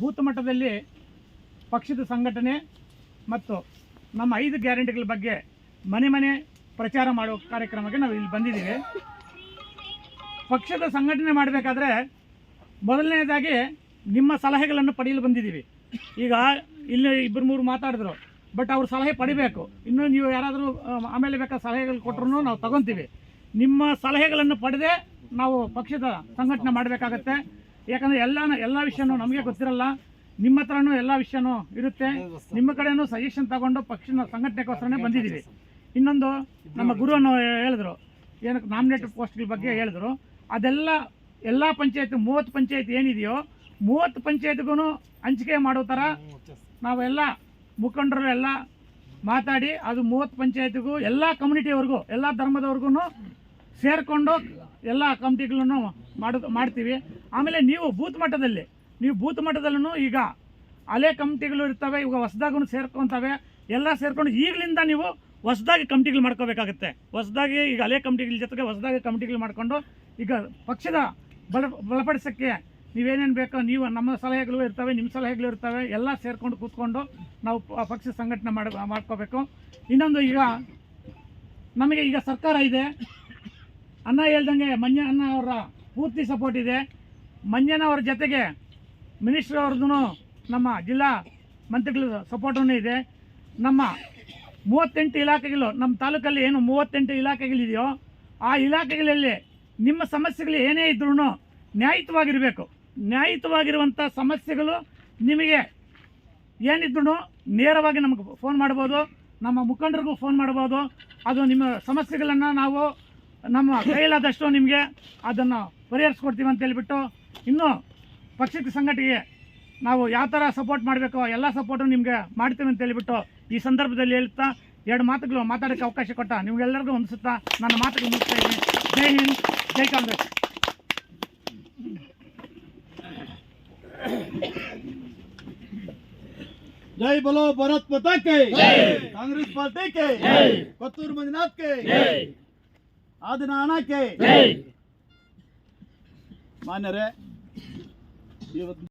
Booth ಮಟ್ಟದಲ್ಲಿ ಪಕ್ಷದ ಸಂಘಟನೆ ಮತ್ತು ನಮ್ಮ ಐದು ಗ್ಯಾರಂಟಿಗಳ ಬಗ್ಗೆ ಮನೆ ಮನೆ ಪ್ರಚಾರ ಮಾಡೋ ಕಾರ್ಯಕ್ರಮಕ್ಕೆ ನಾವು ಇಲ್ಲಿ ಬಂದಿದ್ದೀವಿ. ಪಕ್ಷದ ಸಂಘಟನೆ ಮಾಡಬೇಕಾದ್ರೆ ಮೊದಲನೇದಾಗಿ ನಿಮ್ಮ ಸಲಹೆಗಳನ್ನು ಪಡೆಯಲು ಬಂದಿದ್ದೀವಿ. ಈಗ ಇಲ್ಲಿ ಇಬ್ಬರು ಮೂರು ಮಾತಾಡಿದ್ರು, ಬಟ್ ಅವ್ರ ಸಲಹೆ ಪಡಿಬೇಕು. ಇನ್ನು ನೀವು ಯಾರಾದರೂ ಆಮೇಲೆ ಬೇಕಾದ ಸಲಹೆಗಳು ಕೊಟ್ಟರು ನಾವು ತಗೊತೀವಿ. ನಿಮ್ಮ ಸಲಹೆಗಳನ್ನು ಪಡೆದೇ ನಾವು ಪಕ್ಷದ ಸಂಘಟನೆ ಮಾಡಬೇಕಾಗತ್ತೆ. ಯಾಕಂದರೆ ಎಲ್ಲ ಎಲ್ಲ ವಿಷಯನೂ ನಮಗೆ ಗೊತ್ತಿರಲ್ಲ. ನಿಮ್ಮ ಹತ್ರನೂ ಎಲ್ಲ ವಿಷಯನೂ ಇರುತ್ತೆ. ನಿಮ್ಮ ಕಡೆನೂ ಸಜೆಷನ್ ತಗೊಂಡು ಪಕ್ಷದ ಸಂಘಟನೆಗೋಸ್ಕರನೇ ಬಂದಿದ್ದೀವಿ. ಇನ್ನೊಂದು ನಮ್ಮ ಗುರುವನ್ನು ಹೇಳಿದ್ರು. ಏನಕ್ಕೆ ನಾಮಿನೇಟೆಡ್ ಪೋಸ್ಟ್ಗಳ ಬಗ್ಗೆ ಹೇಳಿದ್ರು. ಅದೆಲ್ಲ ಎಲ್ಲ ಪಂಚಾಯತ್ ಮೂವತ್ತು ಪಂಚಾಯತ್ ಏನಿದೆಯೋ ಮೂವತ್ತು ಪಂಚಾಯತ್ಗೂ ಹಂಚಿಕೆ ಮಾಡೋ ಥರ ನಾವೆಲ್ಲ ಮುಖಂಡರು ಎಲ್ಲ ಮಾತಾಡಿ ಅದು ಮೂವತ್ತು ಪಂಚಾಯತ್ಗೂ ಎಲ್ಲ ಕಮ್ಯುನಿಟಿವರೆಗೂ ಎಲ್ಲ ಧರ್ಮದವ್ರಿಗೂ ಸೇರಿಕೊಂಡು ಎಲ್ಲ ಕಮಿಟಿಗಳನ್ನು ಮಾಡೋದು ಮಾಡ್ತೀವಿ. ಆಮೇಲೆ ನೀವು ಬೂತ್ ಮಟ್ಟದಲ್ಲಿ, ನೀವು ಬೂತ್ ಮಟ್ಟದಲ್ಲೂ ಈಗ ಹಳೆ ಕಮಿಟಿಗಳು ಇರ್ತವೆ, ಇವಾಗ ಹೊಸದಾಗೂ ಸೇರ್ಕೊತವೆ, ಎಲ್ಲ ಸೇರ್ಕೊಂಡು ಈಗಲಿಂದ ನೀವು ಹೊಸದಾಗಿ ಕಮಿಟಿಗಳು ಮಾಡ್ಕೋಬೇಕಾಗುತ್ತೆ. ಹೊಸದಾಗಿ ಈಗ ಹಳೆ ಕಮಿಟಿಗಳ ಜೊತೆಗೆ ಹೊಸದಾಗಿ ಕಮಿಟಿಗಳು ಮಾಡಿಕೊಂಡು ಈಗ ಪಕ್ಷದ ಬಲ, ಬಲಪಡಿಸೋಕ್ಕೆ ನೀವೇನೇನು ಬೇಕೋ ನೀವು ನಮ್ಮ ಸಲಹೆಗಳು ಇರ್ತವೆ, ನಿಮ್ಮ ಸಲಹೆಗಳು ಇರ್ತವೆ, ಎಲ್ಲ ಸೇರ್ಕೊಂಡು ಕೂತ್ಕೊಂಡು ನಾವು ಪಕ್ಷ ಸಂಘಟನೆ ಮಾಡ, ಮಾಡ್ಕೋಬೇಕು. ಇನ್ನೊಂದು ಈಗ ನಮಗೆ ಈಗ ಸರ್ಕಾರ ಇದೆ. ಅನ್ನ ಹೇಳ್ದಂಗೆ ಮಂಜ ಅನ್ನ ಅವರ ಪೂರ್ತಿ ಸಪೋರ್ಟ್ ಇದೆ. ಮಂಜನ ಅವ್ರ ಜೊತೆಗೆ ಮಿನಿಸ್ಟರ್ ಅವ್ರದ್ದು ನಮ್ಮ ಜಿಲ್ಲಾ ಮಂತ್ರಿಗಳ ಸಪೋರ್ಟೂ ಇದೆ. ನಮ್ಮ ಮೂವತ್ತೆಂಟು ಇಲಾಖೆಗಳು, ನಮ್ಮ ತಾಲೂಕಲ್ಲಿ ಏನು ಮೂವತ್ತೆಂಟು ಇಲಾಖೆಗಳಿದೆಯೋ, ಆ ಇಲಾಖೆಗಳಲ್ಲಿ ನಿಮ್ಮ ಸಮಸ್ಯೆಗಳು ಏನೇ ಇದ್ರೂ ನ್ಯಾಯಿತವಾಗಿರಬೇಕು ನ್ಯಾಯಯುತವಾಗಿರುವಂಥ ಸಮಸ್ಯೆಗಳು ನಿಮಗೆ ಏನಿದ್ರು ನೇರವಾಗಿ ನಮಗೆ ಫೋನ್ ಮಾಡ್ಬೋದು, ನಮ್ಮ ಮುಖಂಡರಿಗೂ ಫೋನ್ ಮಾಡ್ಬೋದು. ಅದು ನಿಮ್ಮ ಸಮಸ್ಯೆಗಳನ್ನು ನಾವು ನಮ್ಮ ಕೈಲಾದಷ್ಟು ನಿಮಗೆ ಅದನ್ನು ಪರಿಹರಿಸ್ಕೊಡ್ತೀವಿ ಅಂತ ಹೇಳ್ಬಿಟ್ಟು ಇನ್ನು ಪಕ್ಷಕ್ಕೆ ಸಂಘಟಿಗೆ ನಾವು ಯಾವ ಥರ ಸಪೋರ್ಟ್ ಮಾಡಬೇಕು ಎಲ್ಲ ಸಪೋರ್ಟು ನಿಮಗೆ ಮಾಡ್ತೇವೆ ಅಂತ ಹೇಳಿಬಿಟ್ಟು ಈ ಸಂದರ್ಭದಲ್ಲಿ ಹೇಳ್ತಾ ಎರಡು ಮಾತುಗಳು ಮಾತಾಡೋಕ್ಕೆ ಅವಕಾಶ ಕೊಟ್ಟ ನಿಮಗೆಲ್ಲರಿಗೂ ಹೊಂದಿಸುತ್ತಾ ನನ್ನ ಮಾತುಗಳು ಮುಗಿಸ್ತಾ ಇದ್ದೀನಿ. ಜೈ ಹಿಂದ್ ಜೈ ಕಾಂಗ್ರೆಸ್. ಜೈ ಬಲೋ ಭರತ್ ಪತಾ Congress party K Kothur Manjunath K ಆದಿನ ಅಣಕ್ಕೆ ಮಾನ್ಯರೇ И вот